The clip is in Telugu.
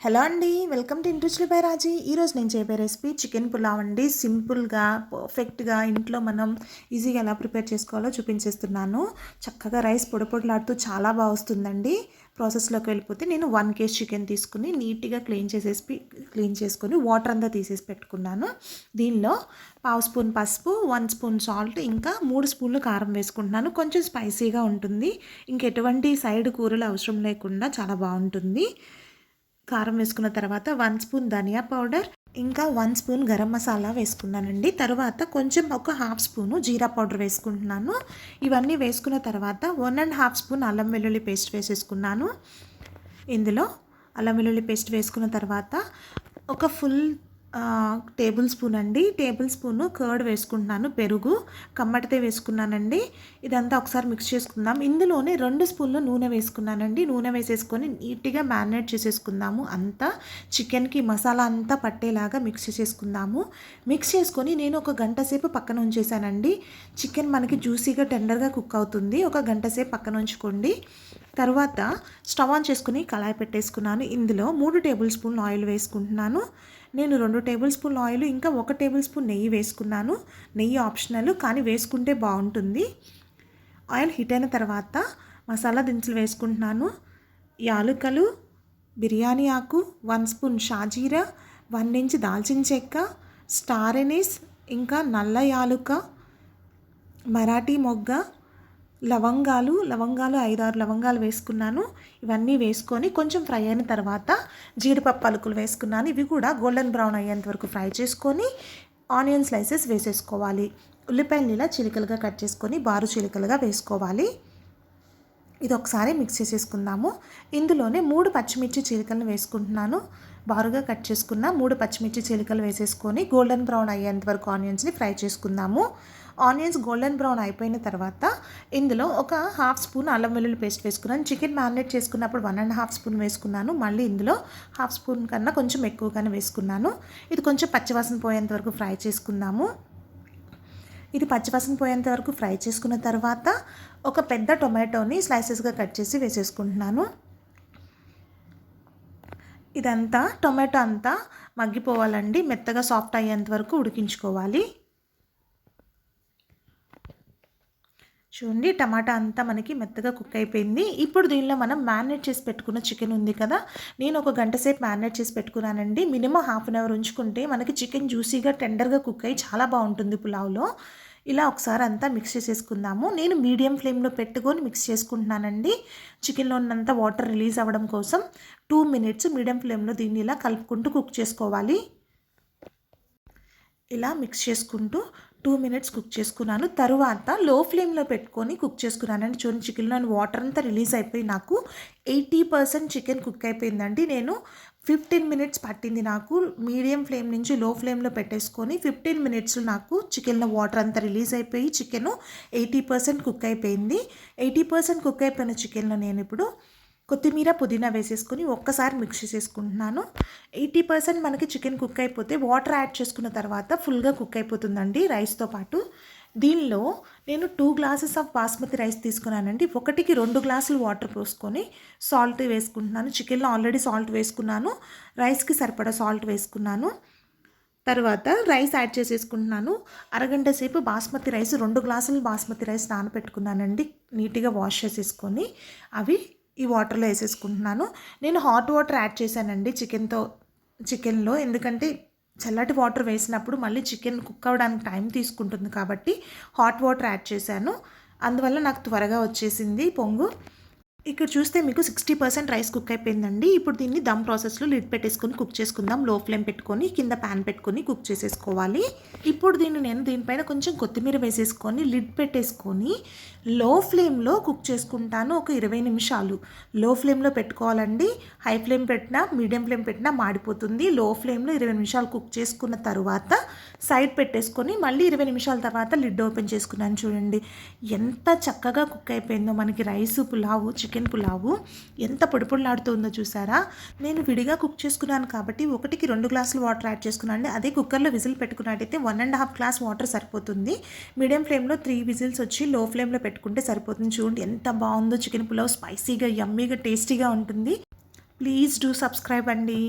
హలో అండి welcome to interest by Raji ఈరోజు నేను చెప్పే రెసిపీ చికెన్ పులావ్ అండి. సింపుల్గా పర్ఫెక్ట్గా ఇంట్లో మనం ఈజీగా ఎలా ప్రిపేర్ చేసుకోవాలో చూపించేస్తున్నాను. చక్కగా రైస్ పొడపొడలాడుతూ చాలా బాగా వస్తుందండి. ప్రాసెస్లోకి వెళ్ళిపోతే నేను వన్ కేజీ చికెన్ తీసుకుని నీట్గా క్లీన్ చేసేసి క్లీన్ చేసుకొని వాటర్ అంతా తీసేసి పెట్టుకున్నాను. దీనిలో పావు స్పూన్ పసుపు వన్ స్పూన్ సాల్ట్ ఇంకా మూడు స్పూన్లు కారం వేసుకుంటున్నాను. కొంచెం స్పైసీగా ఉంటుంది. ఇంకెటువంటి సైడ్ కూరలు అవసరం లేకుండా చాలా బాగుంటుంది. కారం వేసుకున్న తర్వాత వన్ స్పూన్ ధనియా పౌడర్ ఇంకా వన్ స్పూన్ గరం మసాలా వేసుకున్నానండి. తర్వాత కొంచెం ఒక హాఫ్ స్పూను జీరా పౌడర్ వేసుకుంటున్నాను. ఇవన్నీ వేసుకున్న తర్వాత వన్ అండ్ హాఫ్ స్పూన్ అల్లం వెల్లుల్లి పేస్ట్ వేసేసుకున్నాను. ఇందులో అల్లం వెల్లుల్లి పేస్ట్ వేసుకున్న తర్వాత ఒక ఫుల్ టేబుల్ స్పూన్ అండి. టేబుల్ స్పూను కర్డ్ వేసుకుంటున్నాను. పెరుగు కమ్మటితే వేసుకున్నానండి. ఇదంతా ఒకసారి మిక్స్ చేసుకుందాం. ఇందులోనే రెండు స్పూన్లు నూనె వేసుకున్నానండి. నూనె వేసేసుకొని నీట్గా మ్యారినేట్ చేసేసుకుందాము. అంతా చికెన్కి మసాలా అంతా పట్టేలాగా మిక్స్ చేసేసుకుందాము. మిక్స్ చేసుకొని నేను ఒక గంట సేపు పక్కన ఉంచేసానండి చికెన్ మనకి జ్యూసీగా టెండర్గా కుక్ అవుతుంది. ఒక గంట సేపు పక్కన ఉంచుకోండి. తర్వాత స్టవ్ ఆన్ చేసుకుని కళాయి పెట్టేసుకున్నాను. ఇందులో మూడు టేబుల్ స్పూన్ ఆయిల్ వేసుకుంటున్నాను. నేను రెండు టేబుల్ స్పూన్ ఆయిల్ ఇంకా ఒక టేబుల్ స్పూన్ నెయ్యి వేసుకున్నాను. నెయ్యి ఆప్షనల్ కానీ వేసుకుంటే బాగుంటుంది. ఆయిల్ హీట్ అయిన తర్వాత మసాలా దినుసులు వేసుకుంటున్నాను. యాలుకలు బిర్యానీ ఆకు వన్ స్పూన్ షాజీరా వన్ ఇంచ్ దాల్చిన చెక్క స్టార్ ఎనీస్ ఇంకా నల్ల యాలుక మరాఠీ మొగ్గ లవంగాలు లవంగాలు ఐదారు లవంగాలు వేసుకున్నాను. ఇవన్నీ వేసుకొని కొంచెం ఫ్రై అయిన తర్వాత జీడిపప్పు పలుకులు వేసుకున్నాను. ఇవి కూడా గోల్డెన్ బ్రౌన్ అయ్యేంత వరకు ఫ్రై చేసుకొని ఆనియన్ స్లైసెస్ వేసేసుకోవాలి. ఉల్లిపాయలు ఇలా చిలికలుగా కట్ చేసుకొని బారు చిలికలుగా వేసుకోవాలి. ఇది ఒకసారి మిక్స్ చేసేసుకుందాము. ఇందులోనే మూడు పచ్చిమిర్చి చీలికలను వేసుకుంటున్నాను. బారుగా కట్ చేసుకున్న మూడు పచ్చిమిర్చి చీలికలు వేసేసుకొని గోల్డెన్ బ్రౌన్ అయ్యేంత వరకు ఆనియన్స్ని ఫ్రై చేసుకుందాము. ఆనియన్స్ గోల్డెన్ బ్రౌన్ అయిపోయిన తర్వాత ఇందులో ఒక హాఫ్ స్పూన్ అల్లం వెల్లుల్లి పేస్ట్ వేసుకున్నాను. చికెన్ మ్యారినేట్ చేసుకున్నప్పుడు వన్ అండ్ హాఫ్ స్పూన్ వేసుకున్నాను. మళ్ళీ ఇందులో హాఫ్ స్పూన్ కన్నా కొంచెం ఎక్కువగానే వేసుకున్నాను. ఇది కొంచెం పచ్చివాసన పోయేంత వరకు ఫ్రై చేసుకుందాము. ఇది పచ్చివాసన పోయేంత వరకు ఫ్రై చేసుకున్న తర్వాత ఒక పెద్ద టొమాటోని స్లైసెస్గా కట్ చేసి వేసేసుకుంటున్నాను. ఇదంతా టొమాటో అంతా మగ్గిపోవాలండి. మెత్తగా సాఫ్ట్ అయ్యేంత వరకు ఉడికించుకోవాలి. చూడండి టమాటా అంతా మనకి మెత్తగా కుక్ అయిపోయింది. ఇప్పుడు దీనిలో మనం మ్యారినేట్ చేసి పెట్టుకున్న చికెన్ ఉంది కదా నేను ఒక గంట సేపు మ్యారినేట్ చేసి పెట్టుకున్నానండి. మినిమం హాఫ్ అన్ అవర్ ఉంచుకుంటే మనకి చికెన్ జ్యూసీగా టెండర్గా కుక్ అయ్యి చాలా బాగుంటుంది పులావ్లో. ఇలా ఒకసారి అంతా మిక్స్ చేసేసుకుందాము. నేను మీడియం ఫ్లేమ్లో పెట్టుకొని మిక్స్ చేసుకుంటున్నానండి. చికెన్లో ఉన్నంత వాటర్ రిలీజ్ అవ్వడం కోసం టూ మినిట్స్ మీడియం ఫ్లేమ్లో దీన్ని ఇలా కలుపుకుంటూ కుక్ చేసుకోవాలి. ఇలా మిక్స్ చేసుకుంటూ టూ మినిట్స్ కుక్ చేసుకున్నాను. తరువాత లో ఫ్లేమ్లో పెట్టుకొని కుక్ చేసుకున్నానండి చూడండి చికెన్లో వాటర్ అంతా రిలీజ్ అయిపోయి నాకు ఎయిటీ పర్సెంట్ చికెన్ కుక్ అయిపోయిందండి. నేను ఫిఫ్టీన్ మినిట్స్ పట్టింది నాకు. మీడియం ఫ్లేమ్ నుంచి లో ఫ్లేమ్లో పెట్టేసుకొని ఫిఫ్టీన్ మినిట్స్లో నాకు చికెన్లో వాటర్ అంతా రిలీజ్ అయిపోయి చికెన్ ఎయిటీ పర్సెంట్ కుక్ అయిపోయింది. ఎయిటీ పర్సెంట్ కుక్ అయిపోయిన చికెన్లో నేను ఇప్పుడు కొత్తిమీర పుదీనా వేసేసుకుని ఒక్కసారి మిక్స్ చేసుకుంటున్నాను ఎయిటీ పర్సెంట్ మనకి చికెన్ కుక్ అయిపోతే వాటర్ యాడ్ చేసుకున్న తర్వాత ఫుల్గా కుక్ అయిపోతుందండి రైస్తో పాటు. దీనిలో నేను two glasses of basmati rice తీసుకున్నానండి. ఒకటికి రెండు గ్లాసులు వాటర్ పోసుకొని సాల్ట్ వేసుకుంటున్నాను. చికెన్లో ఆల్రెడీ సాల్ట్ వేసుకున్నాను. రైస్కి సరిపడా సాల్ట్ వేసుకున్నాను. తర్వాత రైస్ యాడ్ చేసేసుకుంటున్నాను. అరగంట సేపు బాస్మతి రైస్ రెండు గ్లాసులు బాస్మతి రైస్ నానబెట్టుకున్నానండి. నీట్గా వాష్ చేసేసుకొని అవి ఈ వాటర్లో వేసేసుకుంటున్నాను. నేను హాట్ వాటర్ యాడ్ చేశానండి చికెన్తో చికెన్లో. ఎందుకంటే చల్లటి వాటర్ వేసినప్పుడు మళ్ళీ చికెన్ కుక్ అవ్వడానికి టైం తీసుకుంటుంది కాబట్టి హాట్ వాటర్ యాడ్ చేశాను. అందువల్ల నాకు త్వరగా వచ్చేసింది పొంగు. ఇక్కడ చూస్తే మీకు సిక్స్టీ పర్సెంట్ రైస్ కుక్ అయిపోయిందండి. ఇప్పుడు దీన్ని దమ్ ప్రాసెస్లో లిడ్ పెట్టేసుకొని కుక్ చేసుకుందాం. లో ఫ్లేమ్ పెట్టుకొని కింద ప్యాన్ పెట్టుకొని కుక్ చేసేసుకోవాలి. ఇప్పుడు దీన్ని నేను దీనిపైన కొంచెం కొత్తిమీర వేసేసుకొని లిడ్ పెట్టేసుకొని లో ఫ్లేమ్లో కుక్ చేసుకుంటాను ఒక ఇరవై నిమిషాలు. లో ఫ్లేమ్లో పెట్టుకోవాలండి. హై ఫ్లేమ్ పెట్టినా మీడియం ఫ్లేమ్ పెట్టినా మాడిపోతుంది. లో ఫ్లేమ్లో ఇరవై నిమిషాలు కుక్ చేసుకున్న తర్వాత సైడ్ పెట్టేసుకొని మళ్ళీ ఇరవై నిమిషాల తర్వాత లిడ్ ఓపెన్ చేసుకున్నాను చూడండి. ఎంత చక్కగా కుక్ అయిపోయిందో మనకి rice pulao chicken chicken pulao ఎంత పొడిపొడిలాడుతుందో చూసారా? నేను విడిగా కుక్ చేసుకున్నాను కాబట్టి ఒకటికి రెండు గ్లాసులు వాటర్ యాడ్ చేసుకున్నాను అదే కుక్కర్లో whistle పెట్టుకున్నట్టయితే one and half glass water సరిపోతుంది. మీడియం ఫ్లేమ్లో త్రీ విజిల్స్ వచ్చి లో ఫ్లేమ్లో పెట్టుకుంటే సరిపోతుంది. చూడండి ఎంత బాగుందో చికెన్ పులావ్. స్పైసీగా యమ్మీగా టేస్టీగా ఉంటుంది. ప్లీజ్ డూ సబ్స్క్రైబ్ అండి.